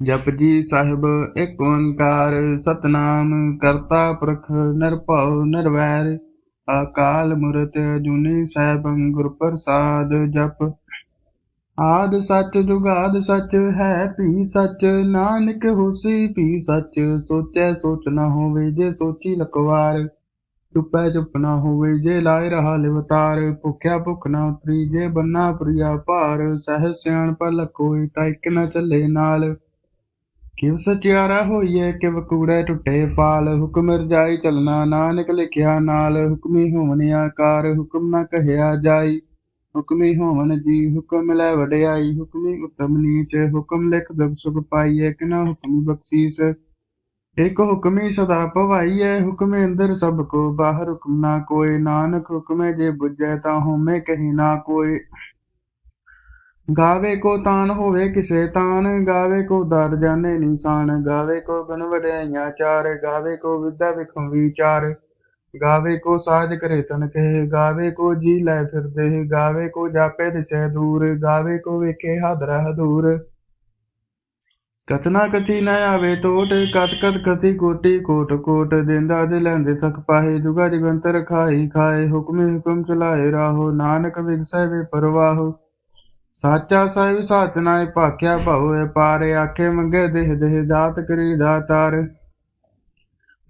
ਜਪਜੀ ਸਾਹਿਬ ਇੱਕ ਓੰਕਾਰ, ਸਤਨਾਮ ਕਰਤਾ ਪੁਰਖ ਨਿਰਭਉ ਨਿਰਵੈਰ, ਅਕਾਲ ਮੂਰਤ ਅਜੂਨੀ ਸੈਭੰ ਗੁਰ ਪ੍ਰਸਾਦ ਜਪ। ਆਦ ਸੱਚ ਜੁਗਾਦ ਸੱਚ ਹੈ ਭੀ ਸੱਚ, ਨਾਨਕ ਹੋਸੀ ਭੀ ਸੱਚ, ਸੋਚੈ ਸੋਚ ਨਾ ਹੋਵੇ ਜੇ ਸੋਚੀ ਲਕਵਾਰ। ਚੁੱਪੈ ਚੁੱਪ ਨਾ ਹੋਵੇ ਜੇ ਲਾਇ ਰਹਾ ਲਿਵਤਾਰ, ਭੁਖਿਆ ਭੁਖ ਨਾ ਉਤਰੀ ਜੇ ਬੰਨਾ ਪ੍ਰਿਆ ਭਾਰ, ਸਹਿ ਸਿਆਣ ਪਰ ਲਕੋਈ ਤਾਂ ਇੱਕ ਨਾ ਚੱਲੇ ਨਾਲ। ਕਿਵ ਸਚਿਆਰਾ ਹੋਈਏ ਕਿਵ ਕੂੜੇ ਟੁੱਟੇ ਪਾਲ ਹੁਕਮ ਰਜਾਈ ਚਲਣਾ ਨਾਨਕ ਲਿਖਿਆ ਨਾਲ। ਹੁਕਮੀ ਹੋਵਨ ਆਕਾਰ, ਹੁਕਮ ਨਾ ਕਹਿਆ ਜਾਈ। ਹੁਕਮੀ ਹੋਵਨ ਜੀ, ਹੁਕਮ ਲੈ ਵਡਿਆਈ। ਹੁਕਮੀ ਉਤਮ ਨੀਚ, ਹੁਕਮ ਲਿਖ ਦੁਖ ਸੁਖ ਪਾਈਏ ਕਿਨਾ ਹੁਕਮੀ ਬਖਸ਼ੀਸ। ਇੱਕ ਹੁਕਮੀ ਸਦਾ ਭਵਾਈਐ ਹੁਕਮ ਅੰਦਰ ਸਭ ਕੋ, ਬਾਹਰ ਹੁਕਮ ਨਾ ਕੋਈ। ਨਾਨਕ ਹੁਕਮੇ ਜੇ ਬੁਝੈ ਤਾਂ ਹੋਮੇ ਕਹੀ ਨਾ ਕੋਈ। ਗਾਵੇ ਕੋ ਤਾਨ ਹੋਵੇ ਕਿਸੇ ਤਾਨ, ਗਾਵੇ ਕੋ ਦਰ ਜਾਣੇ ਨਿਸ਼ਾਨ, ਗਾਵੇ ਕੋ ਗਨ ਵਡਿਆਈਆਂ ਚਾਰ, ਗਾਵੇ ਕੋ ਵਿਦਿਆ ਵਿਖਮ ਵਿਚਾਰ। ਗਾਵੇ ਕੋ ਸਾਜ ਕਰੇ ਤਨ ਕਹੇ ਗਾਵੇ ਕੋ ਜੀ ਲੈ ਫਿਰਦੇ, ਗਾਵੇ ਕੋ ਜਾਪੇ ਦਿਸੈ ਦੂਰ, ਗਾਵੇ ਕੋ ਵੇਖੇ ਹਾਦਰਾ ਹਦੂਰ। ਕਤਨਾ ਕਥੀ ਨ ਆਵੇ ਟੋਟ, ਕਤ ਕਤ ਕਥੀ ਕੋਟੀ, ਕੋਟ ਕੋਟ, ਦਿੰਦਾ ਦੇ ਲੈਂਦੇ ਤੱਕ ਪਾਹੇ, ਜੁਗਾ ਜਗੰਤਰ ਖਾਈ ਖਾਏ, ਹੁਕਮੇ ਹੁਕਮ ਚਲਾਏ ਰਾਹੋ, ਨਾਨਕ ਵਿਗਸੈ ਵੇ ਪਰਵਾਹੋ। ਸਾਚਾ ਸਾਹਿਬ ਸਾਚ ਨਾਏ ਭਾਖਿਆ ਭਉ ਪਾਰੇ ਆਖੇ ਮੰਗੇ ਦੇਹ ਦੇਹ ਦਾਤ ਕਰੀ ਦਾਤਾਰ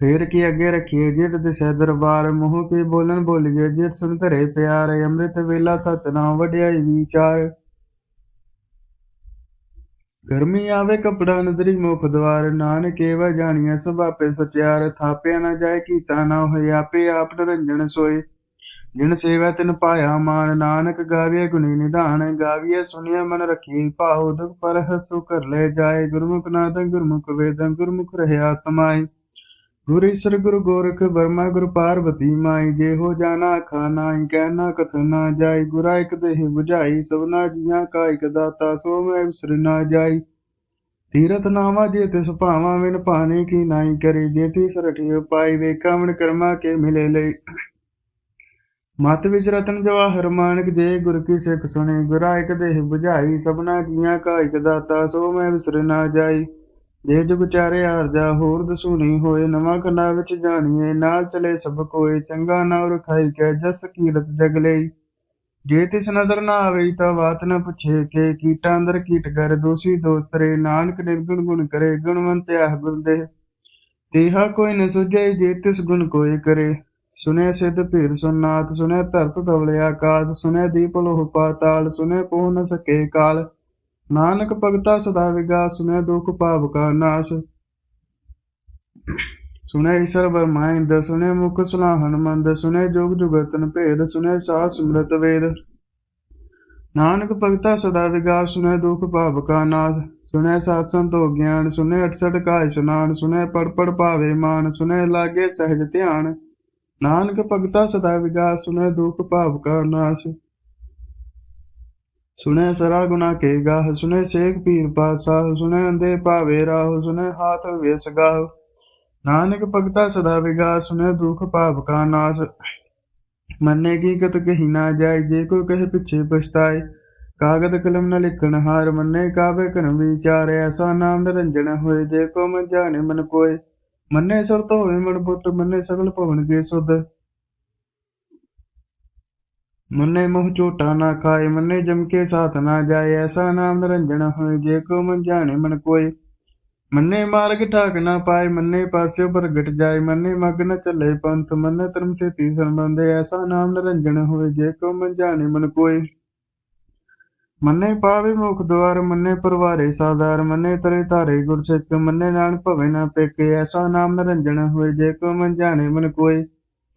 ਫੇਰ ਕੀ ਅੱਗੇ ਰੱਖੀਏ ਜਿਤ ਦਿਸੈ ਦਰਬਾਰ, ਮੂੰਹ ਕੀ ਬੋਲਣ ਬੋਲੀਏ ਜਿਤ ਸੁਨ ਧਰੇ ਪਿਆਰ, ਅੰਮ੍ਰਿਤ ਵੇਲਾ ਸਚ ਨਾਮ ਵਡਿਆਈ ਵਿਚਾਰ। ਗਰਮੀ ਆਵੇ ਕਪੜਾ ਨਦਰੀ ਮੁਖ ਦਵਾਰ, ਨਾਨਕ ਏਵਾ ਜਾਣੀਐ ਸੁਭਾਪੇ ਸਚਿਆਰ, ਥਾਪਿਆ ਨਾ ਜਾਏ ਕੀਤਾ ਨਾ ਹੋਏ, ਆਪੇ ਆਪ ਨਿਰੰਜਨ ਸੋਏ। ਜਿਨ ਸੇਵਾ ਤਿਨ ਪਾਇਆ ਮਾਨ ਨਾਨਕ ਗਾਵੀਏ ਗੁਣੀ ਨਿਧਾਨ ਗਾਵੀਏ ਸੁਣੀਏ ਮਨ ਰੱਖੀ ਭਾਉ ਦੁਖ ਪਰ ਹਸੁ ਕਰ ਲੈ ਜਾਏ, ਗੁਰਮੁਖ ਨਾਦੰ, ਗੁਰਮੁਖ ਵੇਦੰ, ਗੁਰਮੁਖ ਰਹਿਆ ਸਮਾਈ ਗੁਰ ਈਸਰ ਗੁਰ ਗੋਰਖ ਬਰਮਾ ਗੁਰ ਪਾਰਵਤੀ ਮਾਈ, ਜੇ ਹੋ ਜਾਣਾ ਖਾਨਾਈ ਕਹਿਣਾ ਕਥ ਨਾ ਜਾਈ, ਗੁਰਾ ਇਕ ਦੇਹ 부ਝਾਈ ਸਭਨਾ ਜੀਆਂ ਕਾ ਇਕ ਦਾਤਾ, ਸੋ ਮੈਂ ਵਿਸਰ ਨਾ ਜਾਈ। ਤੀਰਥ ਨਾਵਾ ਜੇ ਤਿਸ ਭਾਵਾ ਵਿਨ ਭਾਣੇ ਕੀ ਨਾਈ ਕਰੇ, ਜੇ ਤਿਸ ਰਠਿਓ ਪਾਈ ਵੇਖਾ ਕਰਮਾ ਕੇ ਮਿਲੇ ਲਈ। ਮਤ ਵਿਚ ਰਤਨ ਜਵਾਹਰ ਮਾਨਕ, ਜੇ ਗੁਰ ਕੀ ਸਿੱਖ ਸੁਣੇ, ਗੁਰਾ ਇਕ ਦੇਹ 부ਝਾਈ ਸਭਨਾ ਜੀਆਂ ਕਾ ਇਕ ਦਾਤਾ, ਸੋ ਮੈਂ ਵਿਸਰ ਨਾ ਜਾਈ। ਜੇ ਜੁਗ ਚਾਰੇ ਆਰਜਾ ਹੋਰ ਦਸੂਣੀ ਹੋਏ, ਨਵਾਂ ਖੰਡਾ ਵਿੱਚ ਜਾਣੀਏ, ਨਾਲ ਚਲੇ ਸਭ ਕੋਏ, ਚੰਗਾ ਨਾ ਰਖਾਈ ਕੈ, ਜਸ ਕੀਰਤ ਜਗ ਲਈ। ਜੇ ਤਿਸ ਨਦਰ ਨਾ ਆਵੇ ਤਾਂ ਬਾਤ ਨਾ ਪੁੱਛੇ ਕਿ, ਕੀਟਾਂ ਅੰਦਰ ਕੀਟ ਕਰ, ਦੋਸੀ ਦੋਤਰੇ ਨਾਨਕ ਨਿਰਗੁਣ ਗੁਣ ਕਰੇ ਗੁਣਵੰਤ ਆਹ ਗੁਰ ਦੇ ਤੇਹਾ ਕੋਈ ਨ ਸੁਝੇ, ਜੇ ਤਿਸ ਗੁਣ ਕੋਏ ਕਰੇ। ਸੁਨਿਆ ਸਿਧ ਭੀਰ ਸੁਨਾਤ ਸੁਨਿਆ ਧਰਤ ਧਵਲੇ ਆਕਾਸ਼ ਸੁਨਿਆ ਦੀਪ ਲੋਹ ਪਾਤਾਲ ਸੁਨਿਆ ਪੋਹ ਨ ਸਕੇ ਕਾਲ। ਨਾਨਕ ਭਗਤਾ ਸਦਾ ਵਿਗਾਸ ਸੁਨੈ ਦੁਖ ਭਾਵ ਕਾ ਨਾਸ਼। ਸੁਨੈ ਈਸ਼ਰ ਬਰਮਾਇੰਦ ਸੁਨੈ ਮੁਖ ਸੁਲਾਹਨ ਮੰਦ ਸੁਨੈ ਜੋਗ ਜੁਗਤਨ ਭੇਦ ਸੁਨੈ ਸਾਹ ਸਿਮਰਤ ਵੇਦ। ਨਾਨਕ ਭਗਤਾ ਸਦਾ ਵਿਗਾਸ ਸੁਨੈ ਦੁਖ ਭਾਵ ਕਾ ਨਾਸ਼। ਸੁਨੈ ਸਾਤ ਸੰਤੋਖ ਗਿਆਨ ਸੁਨੈ 68 ਕਾ ਇਸ਼ਨਾਨ ਸੁਨੈ ਪੜ ਪੜ ਭਾਵੇ ਮਾਨ ਸੁਨੈ ਲਾਗੇ ਸਹਿਜ ਧਿਆਨ। ਨਾਨਕ ਭਗਤਾ ਸਦਾ ਵਿਗਾਸ ਸੁਨੈ ਦੁਖ ਭਾਵ ਕਾ ਨਾਸ਼। ਸੁਣੈ ਸਰਾ ਗੁਨਾ ਕੇ ਗਾਹ, ਸੁਣੈ ਸੇਖ ਪੀਰ ਪਾਤਸ਼ਾਹ, ਸੁਣੈ ਅੰਦੇ ਭਾਵੇ ਰਾਹ, ਸੁਣੈ ਹਾਥ ਵਿਸ ਗਾਹ। ਨਾਨਕ ਭਗਤਾ ਸਦਾ ਵਿਗਾ ਸੁਣੈ ਦੁਖ ਭਾਵ ਕਾ ਨਾਸ। ਮੰਨੇ ਕੀ ਕਤ ਕਹੀ ਨਾ ਜਾਏ, ਜੇ ਕੋਈ ਕਹੇ ਪਿੱਛੇ ਪਛਤਾਏ। ਕਾਗਦ ਕਲਮ ਨ ਲਿਖਣ ਹਾਰ, ਮੰਨੇ ਕਾਵੇ ਕਨ ਵਿਚਾਰ, ਐਸਾ ਨਾਮ ਨਿਰੰਜਨ ਹੋਏ, ਜੇ ਕੋ ਮਨ ਜਾਣੇ ਮਨ ਕੋਏ। ਮੰਨੇ ਸੁਰਤ ਹੋਵੇ ਮਨ ਪੁੱਤ, ਮੰਨੇ ਸਗਲ ਭਵਨ ਕੇ ਸੁਧ। ਮੰਨੇ ਮੋਹ ਝੋਟਾ ਨਾ ਖਾਏ, ਮੰਨੇ ਜਮ ਕੇ ਸਾਥ ਨਾ ਜਾਏ, ਐਸਾ ਨਾਮ ਨਿਰੰਜਨ ਹੋਏ, ਜੇ ਕੋ ਮਨ ਜਾਣੇ ਮਨ ਕੋਏ। ਮੰਨੇ ਮਾਰਗ ਠਾਕ ਨਾ ਪਾਏ, ਮੰਨੇ ਪਾਸਿਓ ਪ੍ਰਗਟ ਜਾਏ, ਮੰਨੇ ਮਗ ਨ ਚੱਲੇ ਪੰਥ, ਮੰਨੇ ਧਰਮ ਸੇਤੀ ਸੰਬੰਧੇ ਐਸਾ ਨਾਮ ਨਿਰੰਜਨ ਹੋਏ, ਜੇ ਕੋ ਮਨ ਜਾਣੇ ਮਨ ਕੋਏ। ਮੰਨੇ ਪਾਵੇ ਮੁਖ ਦੁਆਰ, ਮੰਨੇ ਪਰਵਾਰੇ ਸਾਦਾਰ, ਮੰਨੇ ਤਰੇ ਧਾਰੇ ਗੁਰ ਸਿੱਖ ਮੰਨੇ ਨਾਨਕ ਭਵੇ ਨਾ ਪੇਕੇ, ਐਸਾ ਨਾਮ ਨਿਰੰਜਨ ਹੋਏ, ਜੇ ਕੋ ਮਨ ਜਾਣੇ ਮਨ ਕੋਏ।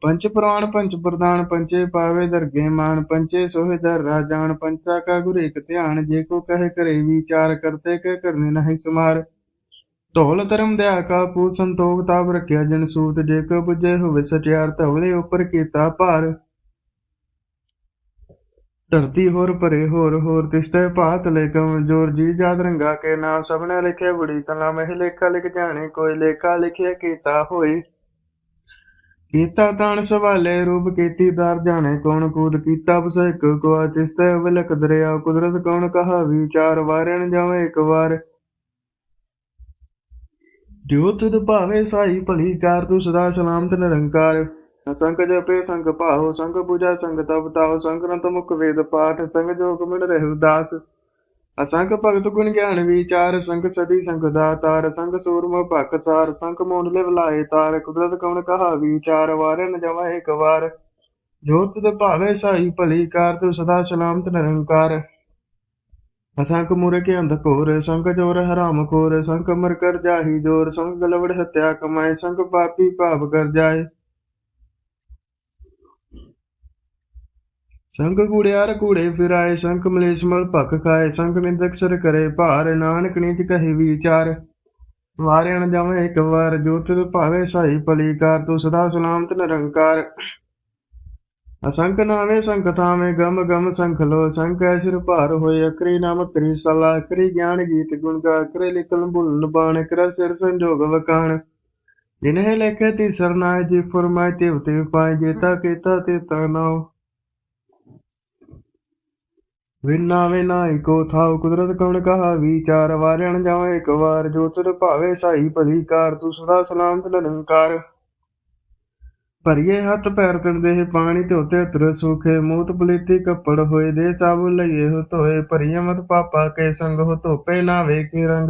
ਪੰਚ ਪੁਰਾਣ, ਪੰਚ ਪ੍ਰਦਾਨ ਪੰਚੇ ਪਾਵੇ ਦਰਗੇ ਮਾਨ, ਪੰਚੇ ਸੋਹਿ ਦਰ ਰਾਜਾਨ, ਪੰਚਾ ਕਾ ਗੁਰ ਇਕ ਧਿਆਨ, ਜੇ ਕੋ ਕਹੇ ਕਰੇ ਵਿਚਾਰ, ਕਰਤੇ ਕੇ ਕਰਨੇ ਨਹੀਂ ਸਮਾਰ। ਧੌਲ ਧਰਮ ਦਿਆ ਕਾ ਪੂਤ ਸੰਤੋਖ, ਤਾਪ ਰੱਖਿਆ ਜਨ ਸੂਤ, ਜੇ ਕੋ 부ਜੇ ਹੋਵੇ ਸਟਿਆਰ, ਧਵਲੇ ਉਪਰ ਕੀਤਾ ਭਾਰ। ਧਰਤੀ ਹੋਰ ਭਰੇ, ਹੋਰ ਹੋਰ ਤਿਸਤੇ ਭਾਤ ਲੈ ਕਮਜੋਰ, ਜੀ ਜਾਦ ਰੰਗਾ ਕੇ ਨਾਮ ਸਭਨੇ ਲਿਖੇ, ਬੜੀ ਕਲਾ ਮਹਿ ਲੇਖਾ ਲਿਖ ਜਾਣੇ, ਕੋਈ ਲੇਖਾ ਲਿਖਿਆ ਕੀਤਾ ਹੋਈ। ਕੀਤਾ ਤਾਣ ਸਵਾਲੇ, ਰੂਪ ਕੀਤੀ ਦਰ ਜਾਣੇ, ਕੌਣ ਕੂਦ ਕੀਤਾ ਬਸਿਕ ਕੋ ਤਿਸਤੇ ਵਿਲਕ ਦਰਿਆ, ਕੁਦਰਤ ਕੌਣ ਕਹਾ ਵਿਚਾਰ ਵਾਰਨ ਜਾਵੇ ਇੱਕ ਵਾਰ। ਜੋ ਤੁਧ ਭਾਵੇ ਸਾਈ ਭਲੀ ਕਾਰ ਤੂੰ ਸਦਾ ਸਲਾਮਤ ਨਿਰੰਕਾਰ। ਸੰਗ ਜਪੇ ਸੰਗ ਭਾਉ ਸੰਗ ਪੂਜਾ ਸੰਗ ਤਪ ਤਾਉ ਸੰਗ ਰੰਤ ਮੁਖ ਵੇਦ ਪਾਠ, ਸੰਗ ਜੋਗ ਮਿਲ ਰਹਿ ਉਦਾਸ ਅਸੰਗ ਭਗਤ ਗੁਣ ਗਿਆਨ ਵਿਚਾਰ, ਸੰਗ ਸਦੀ ਸੰਗ ਦਾਤਾਰ, ਸੰਗ ਸੂਰਮ ਭਖ ਸਾਰ, ਸੰਗ ਮੋਨ ਲਿਵ ਲਾਏ ਤਾਰ, ਕੁਦਰਤ ਕਵਣ ਕਹਾ ਵਿਚਾਰ ਵਾਰੇ ਨ ਜਮਾ ਇੱਕ ਵਾਰ। ਜੋਤ ਤੁਧ ਭਾਵੇ ਸਾਈ ਭਲੀ ਕਾਰ ਤੂੰ ਸਦਾ ਸਲਾਮਤ ਨਿਰੰਕਾਰ। ਅਸੰਖ ਮੂਰੇ ਕੇ ਅੰਧ ਘੋਰ, ਸੰਗ ਜੋਰ ਹਰਾਮ ਖੋਰ ਸੰਖ ਮਰ ਕਰ ਜਾਹੀ ਜੋਰ, ਸੰਗ ਗਲਵੜ ਹਤਿਆ ਕਮਾਏ, ਸੰਗ ਪਾਪੀ ਭਾਵ ਕਰ ਜਾਏ। ਸੰਗ ਕੂੜਿਆਰ ਕੂੜੇ ਫਿਰਾਏ ਸੰਖ ਮਲੇਸ਼ ਮਲ ਭਖ ਖਾਏ ਸੰਖ ਨਿੰਦਕ ਸਰ ਕਰੇ ਭਾਰ, ਨਾਨਕ ਨੀਚ ਕਹੇ ਵਿਚਾਰ। ਵਾਰਿਆ ਨ ਜਾਵੇ ਇੱਕ ਵਾਰ, ਜੋਤ ਭਾਵੇ ਸਾਈ ਭਲੀ ਕਾਰ ਤੂੰ ਸਦਾ ਸਲਾਮਤ ਨਿਰੰਕਾਰ। ਅਸੰਖ ਨਾਵੇਂ ਸੰਖ ਥਾਵੇਂ, ਗਮ ਗਮ ਸੰਖ ਲੋ ਸੰਖ ਐਸਿਰ ਭਾਰ ਹੋਏ, ਅਕਰੀ ਨਾਮ ਕਰੀ ਸਲਾ, ਅਕਰੀ ਗਿਆਨ ਗੀਤ ਗੁਣ ਗਾ, ਅਕਰੇ ਲਿਖਨ ਭੁੱਲਨ ਬਾਣ ਕਰ ਸਿਰ ਸੰਜੋਗ ਵਕਾਣ। ਜਿਨਹਿ ਲੇਖੇ ਤੀ ਸਰਨਾਏ ਜੀ ਫਰਮਾਏ ਤੇ ਉਤੇ ਪਾਏ ਜੇਤਾ ਕੀਤਾ ਤੇ ਤਨਾਉ ਵਿਨਾ ਵਿਨਾ ਕੋ ਥਾਉ ਕੁਦਰਤ ਕਵਣ ਕਹਾ, ਵਿਚਾਰ ਵਾਰਿਆਣ ਜਾਵੇ ਇੱਕ ਵਾਰ, ਜੋ ਤੁਧ ਭਾਵੇ ਸਾਈ ਭਲੀ ਕਾਰ ਤੂੰ ਸਦਾ ਸਲਾਮਤ ਨਿਰੰਕਾਰ। ਭਰੀਏ ਹੱਥ ਪੈਰ ਤਨ ਦੇਹ ਪਾਣੀ ਧੋਤੇ ਤਰ ਸੁਖੇ, ਮੂਤ ਪਲੀਤੀ ਕੱਪੜ ਹੋਏ ਦੇ ਸਾਬੂ ਲਈਏ ਹੋ ਧੋਏ ਭਰੀਏ ਮਤ ਪਾਪਾ ਕੇ ਸੰਗ ਹੋ ਧੋਪੇ ਨਾ ਵੇਖੀ ਰੰਗ।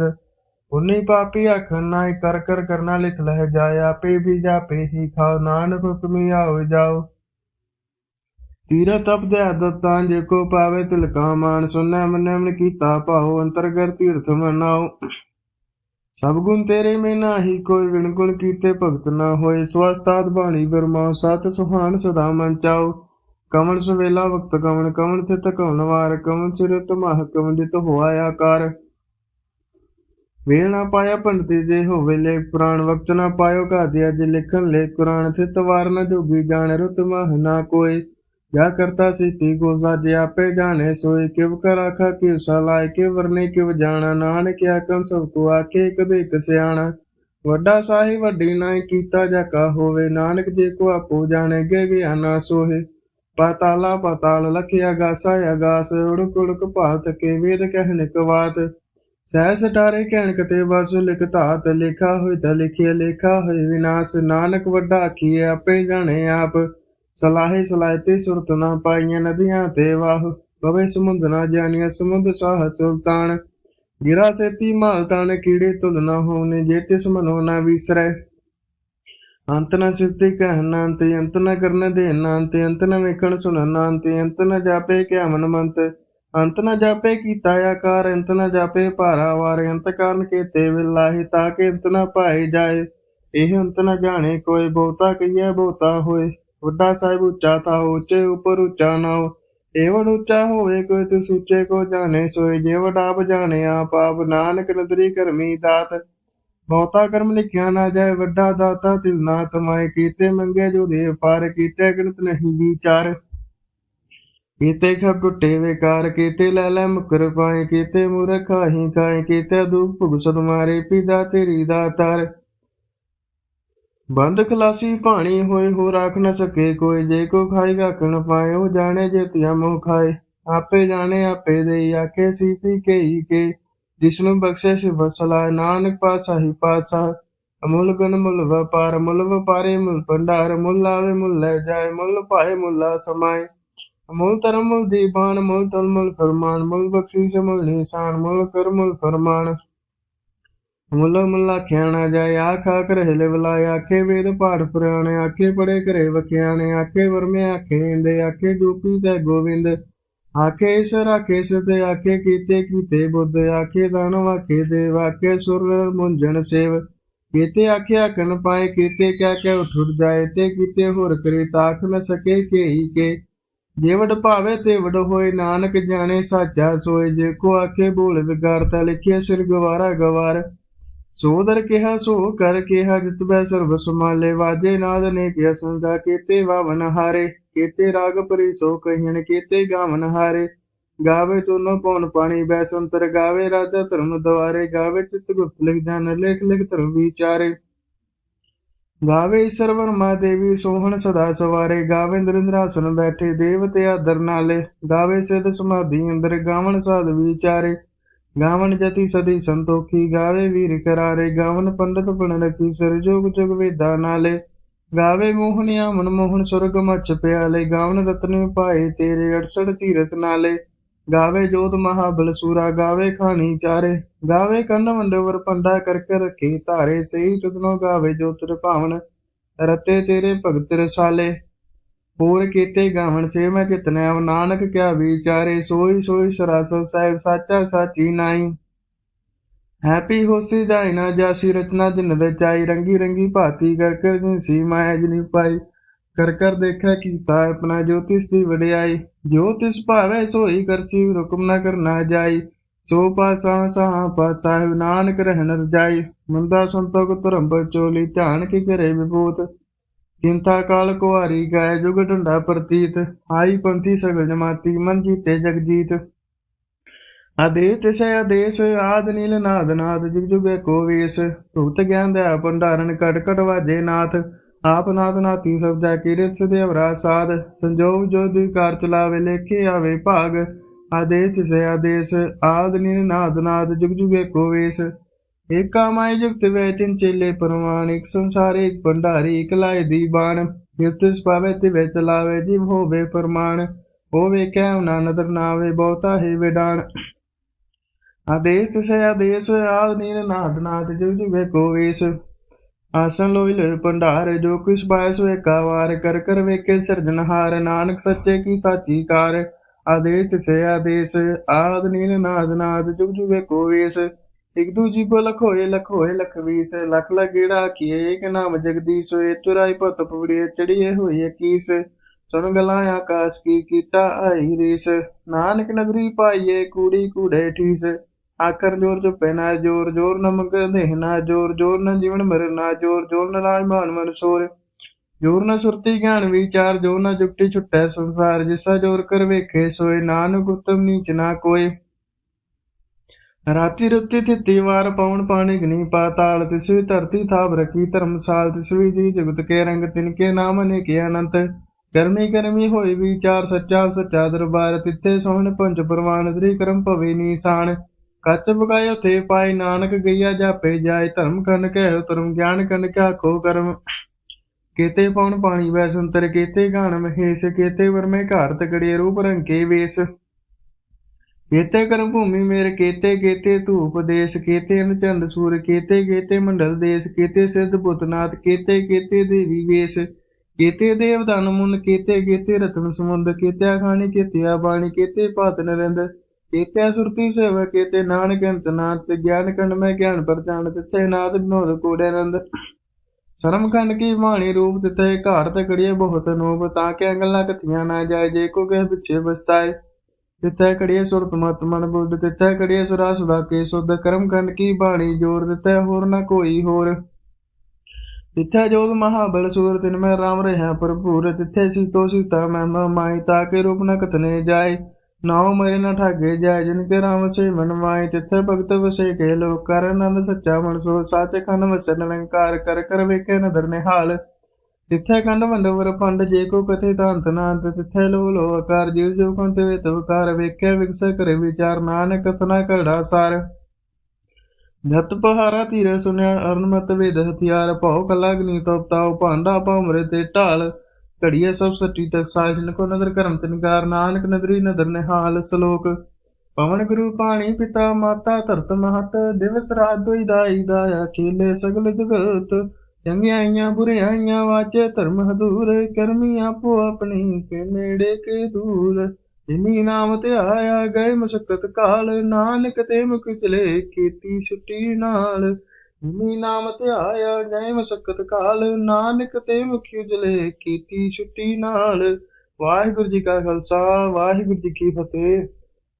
ਉਨੀ ਪਾਪੀ ਆਖਣ ਨਾ ਕਰ ਕਰ ਕਰਨਾ ਲਿਖ ਲਹਿ ਜਾਏ ਆਪੇ ਵੀ ਜਾਪੇ ਹੀ ਖਾਓ, ਨਾਨਕ ਹੁਕਮੀ ਆਓ ਜਾਓ। ਤੀਰਥ ਤਪ ਦੇ ਜੇ ਕੋ ਪਾਵੇ ਤਿਲਕਾ ਮਾਨ ਸੁਨੈ ਮੰਨੈ ਮਨ ਕੀਤਾ ਭਾਉ ਅੰਤਰਗਰ ਤੀਰਥ ਮਨਾਓ ਸਭ ਗੁਣ ਤੇਰੇ ਮੈਂ ਨਾਹੀ, ਕੋਈ ਵਿਣ ਗੁਣ ਕੀਤੇ ਭਗਤ ਨਾ ਹੋਏ। ਸਵਸਤਾਦ ਬਾਣੀ ਬਰਮਾਉ, ਸਤ ਸੁਹਾਨ ਸਦਾ ਮਨ ਚਾਓ ਕਮਨ ਸੁਵੇਲਾ ਵਕਤ ਕਮਨ ਕਮਨ ਥਿਤ ਕਮਨ ਵਾਰ ਕਮਨ ਚਿਰਤ ਮਹ ਕਮਨ ਜਿਤ ਹੋਆ ਆਕਾਰ। ਵੇਲ ਨਾ ਪਾਇਆ ਪੰਡਤੀ ਜੇ ਹੋਵੇ ਲੈ, ਪੁਰਾਣ ਵਕਤ ਨਾ ਪਾਇਓ ਘਾਦਿਆ ਜੇ ਲਿਖਣ ਲੈ। ਕੁਰਾਨ ਥਿਤ ਵਾਰ ਨਾ ਜੋਗੀ ਜਾਣ ਰੁਤ ਮਹ ਨਾ ਕੋਈ ਜਾ ਕਰਤਾ ਸਿੱਤੀ ਕੋ ਸਾਜੇ ਆਪੇ ਜਾਣੇ ਸੋਏ ਕਿਵ ਕਰ ਆਖਾ ਕਿਵ ਸਲਾਇ ਕਿਵ ਵਰਨੇ, ਕਿਵ ਜਾਣਾ, ਨਾਨਕ ਆਖਣ, ਸਭ ਕੋ ਆਖੇ ਇੱਕ ਦੇ ਵੱਡਾ ਸਾਹੀ ਵੱਡੀ ਨਾਇ ਕੀਤਾ ਜਾ ਕਾ ਹੋਵੇ, ਨਾਨਕ ਜੇ ਕੋ ਆਪੋ ਜਾਣੇ ਗੇ ਗਿਆਨਾ ਸੋਹੇ। ਪਾਤਾਲਾ ਪਾਤਾਲ ਲਖਿਆ ਗਾਸਾ ਅਗਾਸ ਉੜਕ ਉੜਕ ਭਾਤ, ਕੇ ਵੇਦ ਕਹਿ ਕਵਾਤ ਸਹਿ ਸਟਾਰੇ ਕਹਿਣਕ ਤੇ ਬਸ, ਲਿਖ ਲਿਖਾ ਹੋਇ ਤਾ ਲਿਖਿਆ ਲੇਖਾ ਹੋਇ ਵਿਨਾਸ਼। ਨਾਨਕ ਵੱਡਾ ਆਖੀਏ, ਆਪੇ ਜਾਣੇ ਆਪ। ਸਲਾਹੇ ਸਲਾਹਤੇ ਸੁਰਤ ਨਾ ਪਾਈਆਂ ਨਦੀਆਂ ਤੇ ਵਾਹ ਬਵੇ ਸਮੁੰਦ ਨਾ ਜਾਣੀਆਂ ਸਮੁੰਦ ਸਾਹ ਸੁਲਤਾਨ। ਗਿਰਾ ਸੇਤੀ ਮਾਲ ਕੀੜੇ ਤੁਲ ਨਾ ਹੋਣੇ, ਜੇ ਤਿਸ ਮਨੋ ਨਾ ਵਿਸਰੈ। ਅੰਤ ਨ ਸਿਫਤੀ ਕਹਿਨ ਅੰਤ ਅੰਤ ਨ ਕਰਨ ਦੇ ਅੰਤ ਅੰਤ ਨ ਵੇਖਣ ਸੁਣਨ ਅੰਤ ਅੰਤ ਨ ਜਾਪੇ ਕਿਆ ਮਨ ਮੰਤ ਅੰਤ ਨ ਜਾਪੇ ਕੀਤਾ ਆਕਾਰ, ਅੰਤ ਨ ਜਾਪੇ ਭਾਰਾ ਵਾਰ, ਅੰਤ ਕਾਰਨ ਕੀਤੇ ਵਿਲਾਹੀ ਤਾਂ ਕਿ ਅੰਤ ਨ ਪਾਏ ਜਾਏ। ਇਹ ਅੰਤ ਨ ਜਾਣੇ ਕੋਈ ਬਹੁਤਾ ਕਈਆ ਬਹੁਤਾ ਹੋਏ। ਵੱਡਾ ਸਾਹਿਬ ਉੱਚਾ ਤਾ ਉੱਚੇ ਉਪਰ ਉੱਚਾ ਨਾਉ ਏਵੜ ਉੱਚਾ ਹੋਵੇ, ਕੋਈ ਤੂੰ ਸੁੱਚੇ ਕੋ ਜਾਣੇ, ਸੋਏ ਜੇ ਆਪ ਜਾਣੇ, ਆਪ ਨਾਨਕ ਨਦਰੀ ਕਰਮੀ ਦਾਤ। ਬਹੁਤਾ ਕਰਮ ਲਿਖਿਆ ਨਾ ਜਾਏ, ਵੱਡਾ ਦਾਤਾ ਤਿਲ ਨਾ ਤਮਾਏ। ਕੀਤੇ ਮੰਗੇ ਜੋ ਦੇ ਪਾਰ, ਕੀਤੇ ਗਣਤ ਨਹੀਂ ਵਿਚਾਰ। ਕੀਤੇ ਖਬ ਟੁੱਟੇ ਵਿਕਾਰ, ਕੀਤੇ ਲੈ ਲੈ ਮੁਕਰ ਪਾਏ, ਕੀਤੇ ਮੂਰਖ ਆਹੀ ਕਾਏ ਕੀਤੇ ਦੁਖ ਭੁਗਸਦ ਮਾਰੇ, ਪਿਦਾ ਤੇਰੀ ਦਾਤਾਰ ਬੰਦ ਖਲਾਸੀ ਭਾਣੀ ਹੋਏ ਹੋ ਰੱਖ ਨ ਸਕੇ ਕੋਈ। ਜੇ ਕੋ ਖਾਈ ਗਾਕਣ ਪਾਏ, ਉਹ ਜਾਣੇ ਜੇ ਤਿਆ ਮੋਹ ਖਾਏ। ਆਪੇ ਜਾਣੇ, ਆਪੇ ਦੇ ਆਖੇ ਸੀਪੀ ਕੇਈ ਕੇ। ਜਿਸਨੂੰ ਬਖਸ਼ੇ ਸਿ ਵਸਲਾ ਨਾਨਕ ਪਾਤਸ਼ਾਹੀ ਪਾਤਸ਼ਾਹ। ਅਮੁੱਲ ਗੁਣ ਮੁੱਲ ਵਪਾਰ, ਮੁੱਲ ਵਪਾਰੇ ਮੁੱਲ ਭੰਡਾਰ। ਮੁੱਲ ਆਵੇ, ਮੁੱਲ ਲੈ ਜਾਏ, ਮੁੱਲ ਪਾਏ, ਮੁੱਲਾ ਸਮਾਏ। ਮੁੱਲ ਧਰਮ ਮੁੱਲ ਦੀਵਾਨ ਮੁੱਲ ਤਲ ਮੁੱਲ ਫਰਮਾਨ। ਮੁੱਲ ਬਖਸ਼ੀਸ਼ ਮੁੱਲ ਨਿਸ਼ਾਨ, ਮੁੱਲ ਕਰ ਮੁੱਲ ਫਰਮਾਨ। ਮੁੱਲਾ ਮੁੱਲਾ ਖਿਆਣਾ ਜਾਏ, ਆਖ ਆਖ ਰਹਿਲੇ ਬੁਲਾਏ, ਆਖੇ ਵੇਦ ਪਾਠ ਪੁਰਾਣੇ, ਆਖੇ ਪੜੇ ਘਰੇ ਵਖਿਆਣੇ, ਆਖੇ ਵਰਮੇ, ਆਖੇ ਇੰਦੇ ਆਖੇ ਗੋਪੀ ਤੇ ਗੋਵਿੰਦ। ਆਖੇ ਈਸ਼ਰ, ਆਖੇ ਸਤੇ ਆਖੇ ਕੀਤੇ ਕੀਤੇ ਬੁੱਧ, ਆਖੇ ਦਾਨਵ ਆਖੇ ਦੇਵ, ਆਖੇ ਸੁਰ, ਮੁੰਜਨ ਸੇਵ। ਕੀਤੇ ਆਖੇ ਆਖਣ ਪਾਏ, ਕੀਤੇ ਕਹਿ ਕੇ ਉਠ ਉਠ ਜਾਏ, ਤੇ ਕੀਤੇ ਹੋਰ ਕਰੇ ਤਾਖ ਨ ਸਕੇ ਕੇਈ ਕੇ। ਜੇ ਭਾਵੇ ਤੇ ਵਡ ਹੋਏ, ਨਾਨਕ ਜਾਣੇ ਸਾਚਾ ਸੋਏ, ਜੇ ਕੋ ਆਖੇ ਬੋਲ ਵਿਗਾਰਤਾ ਲਿਖਿਆ ਸਿਰ ਗਵਾਰਾ ਗਵਾਰ। ਸੋ ਕਿਹਾ, ਸੋ ਕਰ ਕਿਹਾ, ਜਿਤ ਬੈ ਸਰਬ ਸਮਾਲੇ ਵਾਜੇ ਨਾਦ ਨੇ ਕਿਆ ਸੰਗਾ ਕੀਤੇ ਵਾਵਨ ਹਾਰੇ। ਕੀਤੇ ਰਾਗ ਪਰੀ ਸੋ ਕਹਿਣ, ਕੀਤੇ ਗਾਵਨ ਹਾਰੇ। ਗਾਵੇ ਤੁਨ ਪਉਨ ਪਾਣੀ ਬੈ ਸੰਤਰ ਗਾਵੇ, ਰਾਜਾ ਧਰਮ ਦਵਾਰੇ। ਗਾਵੇ ਚਿਤ ਗੁਪਤ ਲਿਖ ਜਨ ਲੇਖ ਲਿਖ ਧਰਮ ਵਿਚਾਰੇ। ਗਾਵੇ ਈਸ਼ਰ ਵਰਮਾ ਦੇਵੀ, ਸੋਹਣ ਸਦਾ ਸਵਾਰੇ। ਗਾਵੇ ਇੰਦਰਾਸਨ ਬੈਠੇ ਦੇਵ ਤੇ ਆਦਰ ਨਾਲੇ। ਗਾਵੇ ਸਿਧ ਸਮਾਧੀ ਅੰਦਰ ਗਾਵਣ ਸਾਧ ਵਿਚਾਰੇ। ਗਾਵਨ ਜਤੀ ਸਦੀ ਸੰਤੋਖੀ ਗਾਵੇ ਵੀਰ ਕਰਾਰੇ, ਗਾਵਨ ਪੰਡਤ ਬਣ ਰਖੀ ਸਿਰ ਜੋਗ ਜੁਗ ਵੇਦਾ ਨਾਲੇ। ਗਾਵੇ ਮੋਹਣਿਆ ਮਨ ਮੋਹਨ ਸੁਰਗ ਮਚ ਪਿਆਲੇ, ਗਾਵਨ ਰਤਨ ਪਾਏ ਤੇਰੇ 68 ਤੀਰਤ ਨਾਲੇ। ਗਾਵੇ ਜੋਤ ਮਹਾਬਲ ਸੂਰਾ, ਗਾਵੇ ਖਾਣੀ ਚਾਰੇ। ਗਾਵੇ ਕੰਨ ਮੰਡਵਰ ਪੰਡਾ ਕਰਕੇ ਰੱਖੇ ਧਾਰੇ, ਸਹੀ ਤੁਧਨੋ ਗਾਵੇ ਜੋਤ ਭਾਵਨ। ਰਤੇ ਤੇਰੇ ਭਗਤ ਰਸਾਲੇ। ਹੋਰ ਕੀਤੇ ਗਾਵਣ ਸੇ ਮੈਂ ਕਿਤਨੇ ਨਾਨਕ ਕਿਆ ਵਿਚਾਰੇ? ਸੋਈ ਸੋਈ ਸਰਾਸਰ ਸਾਹਿਬ ਸਾਚਾ ਸਾਚੀ ਨਾਈ ਹੈਪੀ ਹੋਸੀ ਜਾਇ ਨਾ ਜਾਸੀ ਰਚਨਾ ਜਿਨ ਰਚਾਈ ਰੰਗੀ ਰੰਗੀ ਭਾਤੀ ਕਰ ਕਰ ਜਿਨਸੀ ਮਾਇਆ ਜਿਨੀ ਪਾਈ। ਕਰ ਕਰ ਦੇਖਿਆ ਕੀਤਾ ਆਪਣਾ ਜੋਤਿਸ ਦੀ ਵਡਿਆਈ। ਜੋ ਤਿਸ ਭਾਵੈ ਸੋਈ ਕਰਸੀ ਹੁਕਮ ਨਾ ਕਰਨਾ ਜਾਈ। ਸੋ ਪਾਸਾ ਸਾਹ ਪਾ ਸਾਹਿਬ ਨਾਨਕ ਰਹਿਨ ਰਜਾਈ। ਮੰਦਾ ਸੰਤੋਖ ਧਰਮ ਚੋਲੀ ਧਿਆਨ ਕੀ ਕਰੇ ਵਿਭੂਤ। ਚਿੰਤਾ ਕਾਲ ਕੁਹਾਰੀ ਗਾਇ ਜੁਗ ਢੰਡਾ ਪ੍ਰਤੀਤ, ਆਈ ਪੰਥੀ ਸਗਲ ਜਮਾਤੀ ਮਨ ਜੀਤੇ ਜਗਜੀਤ। ਆਦੇਸ ਤਿਸੈ ਆਦੇਸ, ਆਦ ਨੀਲ ਨਾਦ ਨਾਦ, ਜੁਗ ਜੁਗੇ ਕੋ ਵੇਸ। ਭੁਗਤ ਗਿਆਨ ਦਾ ਭੰਡਾਰਨ ਕਟ ਕਟ ਵਾਜੇ ਨਾਥ। ਆਪ ਨਾਥ ਨਾਤੀ ਸਭ ਜਾ ਕੀਰਤ ਸਦੇਵਰਾ ਸਾਧ। ਸੰਜੋਗ ਜੋ ਕਾਰ ਚਲਾਵੇ ਲੇਖੇ ਆਵੇ ਭਾਗ। ਆਦੇਸ ਤਿਸੈ ਆਦੇਸ, ਆਦ ਨੀਲ ਨਾਦ ਨਾਦ, ਜੁਗ ਜੁਗੇ ਕੋ ਵੇਸ। ਏਕਾ ਮਾਇ ਜੁਗਤ ਵੇ ਤਿਨ ਚੇਲੇ ਪਰਮਾਨ ਇੱਕ ਸੰਸਾਰ, ਇੱਕ ਭੰਡਾਰੀ, ਇਕ ਲਾਇ ਦੀ ਬਾਣ ਜਿਤਿਸ ਪਾਵੇ ਤੇ ਚਲਾਵੇ, ਜਿਵ ਹੋਵੇ ਪਰਮਾਨ ਹੋਵੇ ਕਹਿ ਨਾ ਨਦਰ ਨਾਵੇ, ਬਹੁਤਾ ਹੈ ਵਿਡਾਣ ਆਦੇਸ ਤਿਸੈ, ਆਦੇਸ ਆਦ ਨੀਲ ਨਾਦ ਨਾਦ ਜੁਗ ਜੁਗੇ ਕੋ ਵੇਸ ਆਸਨ ਲੋਇ ਲੈ ਭੰਡਾਰ, ਜੋ ਕਿਸ ਪਾਇ ਸੋ ਏਕਾ ਕਰ ਕਰ ਵੇਖੇ ਸਿਰਜਣਹਾਰ ਨਾਨਕ ਸੱਚੇ ਕੀ ਸਾਚੀ ਕਾਰ। ਆਦੇਸ ਤਿਸੈ, ਆਦੇਸ ਆਦ ਨੀਲ ਨਾਦ ਨਾਦ ਜੁਗ ਜੁਗੇ ਕੋ ਵੇਸ ਇਕ ਦੂਜੀ ਕੋ ਲਖੋਏ ਲਖੋਏ, ਲਖਵੀਸ, ਲਖ ਲਗੇੜਾ ਕੀਏ ਏਕ ਨਾਮ ਜਗਦੀਸ਼ ਏ ਤੁਰਾਈ ਪਤ ਪਵੜੀਏ ਚੜੀਏ ਹੋਈ ਕੀਸ। ਸੁਣ ਗਲਾਂ ਆਕਾਸ਼ ਕੀ ਕੀਤਾ ਆਈ ਰੀਸ। ਨਾਨਕ ਨਗਰੀ ਪਾਈਏ ਕੂੜੀ ਕੂੜੇ ਠੀਸ। ਆਕਰ ਜੋਰ ਚੁੱਪੇ ਨਾ ਜੋਰ ਜੋਰ ਨਮਕ ਮੰਗਦੇ ਨਾ ਜੋਰ ਜੋਰ ਨ ਜੀਵਨ ਮਰ ਨਾ ਜੋਰ ਜੋਰ ਨ ਰਾਜ ਮਾਨ ਮਨ ਸੋਰ। ਜੋਰ ਨ ਸੁਰਤੀ ਗਿਆਨ ਵਿਚਾਰ ਜੋ ਨ ਜੁਗਤੀ ਛੁਟੈ ਸੰਸਾਰ, ਜਿਸਾ ਜੋਰ ਕਰ ਵੇਖੇ ਸੋਏ, ਨਾਨਕ ਉਤਮ ਨੀਚ ਨਾ ਕੋਏ। ਰਾਤੀ ਰੁੱਤੀ ਥਿੱਤੀ ਵਾਰ ਪਵਨ ਪਾਣੀ ਗਨੀ ਪਾਤਾਲ ਤਿਸਵੀ ਧਰਤੀ ਥਾਪ ਰਖੀ ਧਰਮਸਾਲ ਤਿਸਵੀ ਜੀ, ਜਗਤ ਕੇ ਰੰਗ ਤਿਨਕੇ ਨਾਮ ਨੇ ਕੀ ਅਨੰਤ। ਕਰਮੀ ਕਰਮੀ ਹੋਈ ਵਿਚਾਰ ਸੱਚਾ ਸੱਚਾ ਦਰਬਾਰ, ਤਿੱਥੇ ਸੋਹਣ ਪੰਜ ਪ੍ਰਵਾਨ ਤ੍ਰੀ ਕਰਮ ਭਵੇ ਨੀਸਾਨ। ਕੱਚ ਬਗਾਇ ਉਥੇ ਪਾਈ ਨਾਨਕ, ਗਈਆ ਜਾਪੇ ਜਾਏ, ਧਰਮ ਕੰਨ ਕਹਿ ਧਰਮ ਗਿਆਨ ਕੰਨ ਕਿਆ ਖੋ ਕਰਮ। ਕੀਤੇ ਪਵਨ ਪਾਣੀ ਵੈ ਸੰਤਰ ਕੀਤੇ ਗਾਣ ਮਹੇਸ਼, ਕੀਤੇ ਵਰਮੇ ਘਾਰ ਤਕੜੇ ਰੂਪ ਰੰਕੇ ਵੇਸ। ਕੀਤੇ ਕਰਮ ਭੂਮੀ ਮੇਰ, ਕੀਤੇ ਕੀਤੇ ਧੂਪ ਦੇਸ਼, ਕੀਤੇ ਅਨਚੰਦ ਸੂਰ, ਕੀਤੇ ਕੀਤੇ ਮੰਡਲ ਦੇਸ਼, ਕੀਤੇ ਸਿੱਧ ਪੁੱਤਨਾਥ ਕੀਤੇ ਕੀਤੇ ਦੇਵੀ ਵੇਸ਼, ਕੀਤੇ ਦੇਵਦਾਨ ਮੁਨ, ਕੀਤੇ ਕੀਤੇ ਰਤਨ ਸਮੁੰਦ, ਕੀਤੇ ਖਾਣੀ ਕੀਤੇ ਬਾਣੀ ਕੀਤੇ ਪਾਤ ਨਰਿੰਦ, ਕੀਤੇ ਸੁਰਤੀ ਸੇਵਾ ਕੀਤੇ ਨਾਨਕ ਅੰਤ ਗਿਆਨ ਕੰਡ ਮੈਂ ਗਿਆਨ ਪਰਚਾਨ ਤਿੱਥੇ ਨਾਦ ਵਿਨੋਦ ਕੋੜੇ ਆਨੰਦ ਸ਼ਰਮ ਕੰਡ ਕੀ ਬਾਣੀ ਰੂਪ ਤਿੱਥੇ ਘਾਟ ਤੇ ਕੜੀਏ ਬਹੁਤ ਨੂਪ ਤਾਂ ਕਿ ਅੰਗਲਾਂ ਕਥੀਆਂ ਨਾ ਜਾਏ, ਜੇ ਕੋ ਕਹਿ ਪਿੱਛੇ ਬਸਤਾਏ ਤਿੱਥੈ ਕੜੀਏ ਸੁਰਤ ਮਤ ਮਨ ਬੁੱਧ ਤਿੱਥੈ ਕੜੀਏ ਸੁਰਾ ਸੁਦਾ ਕੇ ਸੁਧ ਕਰਮ ਕੰਡ ਕੀ ਬਾਣੀ ਜੋਰ, ਦਿੱਤੈ ਹੋਰ ਨਾ ਕੋਈ ਹੋਰ। ਤਿੱਥੈ ਜੋਤ ਮਹਾਬਲ ਸੂਰ, ਤਿਨ ਮੈਂ ਰਾਮ ਰਹਾ ਭਰਪੂਰ, ਤਿੱਥੈ ਸੀਤੋ ਸੀਤਾ ਮੈਂ ਮਾਈ, ਤਾ ਕੇ ਰੂਪ ਨ ਕਤਨੇ ਜਾਏ। ਨਾਉ ਮਰੇ ਨ ਠਾਗੇ ਜਾਏ, ਜਿਨ ਕੇ ਰਾਮ ਸੇ ਮਨ ਮਾਏ, ਤਿੱਥੈ ਭਗਤ ਵਸੇ ਕੇ ਲੋਕ ਕਰ ਆਨੰਦ ਸੱਚਾ ਮਨ ਸੋ, ਸਾਚ ਖੰਡ ਵਸਨ ਅਲੰਕਾਰ ਕਰ ਕਰ ਵੇਖੇ ਨਦਰ ਨਿਹਾਲ। ਤਿੱਥੈ ਕੰਡ ਵੰਡਵਰ ਪੰਡ, ਜੇ ਕੋ ਕਥੇ ਤਾਂਤ ਨਾਂਤ, ਤਿੱਥੈ ਲੋ ਲੋ ਆਕਾਰ ਜੀਵ ਜੋ ਕੰਤੇ ਵੇ ਤਵਕਾਰ ਵਿਗਸ ਕਰੇ ਵਿਚਾਰ, ਨਾਨਕ ਤਨਾ ਕਰੜਾ ਸਾਰ। ਜਤ ਪਹਾਰਾ ਧੀਰੇ ਸੁਨਿਆ, ਅਰਨ ਮਤ ਵੇਦ ਹਥਿਆਰ, ਭਉ ਕਲਾਗਨੀ ਤਪਤਾਉ ਭਾਂਡਾ ਭਉਮਰੇ ਤੇ ਢਾਲ। ਘੜੀਏ ਸਭ ਸੱਟੀ ਤਕ ਸਾਜਨ ਕੋ ਨਦਰ ਕਰਮ ਤਿਨਕਾਰ, ਨਾਨਕ ਨਦਰੀ ਨਦਰ ਨਿਹਾਲ ਸ਼ਲੋਕ। ਪਵਨ ਗੁਰੂ ਪਾਣੀ ਪਿਤਾ, ਮਾਤਾ ਧਰਤ ਮਹਤ, ਦਿਵਸ ਰਾਤ ਦੋਈ ਦਾਈ ਦਾਇਆ, ਖੇਲੇ ਸਗਲ ਜਗਤ। ਚੰਗਿਆਈਆਂ ਬੁਰਿਆਈਆਂ ਵਾਚੇ ਧਰਮ ਹਦੂਰ ਕਰਮੀ ਆਪੋ ਆਪਣੀ ਕੇ ਨੇੜੇ ਕੇ ਦੂਰ। ਜਿਨੀ ਨਾਮ ਤੇ ਆਇਆ ਗਏ ਮੁਸ਼ਕਤ ਕਾਲ, ਨਾਨਕ ਤੇ ਮੁਖ ਚਲੇ ਕੀਤੀ ਛੁੱਟੀ ਨਾਲ। ਜਿਨੀ ਨਾਮ ਤੇ ਆਇਆ ਗਏ ਮੁਸ਼ਕਤ ਕਾਲ, ਨਾਨਕ ਤੇ ਮੁਖ ਚਲੇ ਕੀਤੀ ਛੁੱਟੀ ਨਾਲ। ਵਾਹਿਗੁਰੂ ਜੀ ਕਾ ਖਾਲਸਾ, ਵਾਹਿਗੁਰੂ ਜੀ ਕੀ ਫਤਿਹ।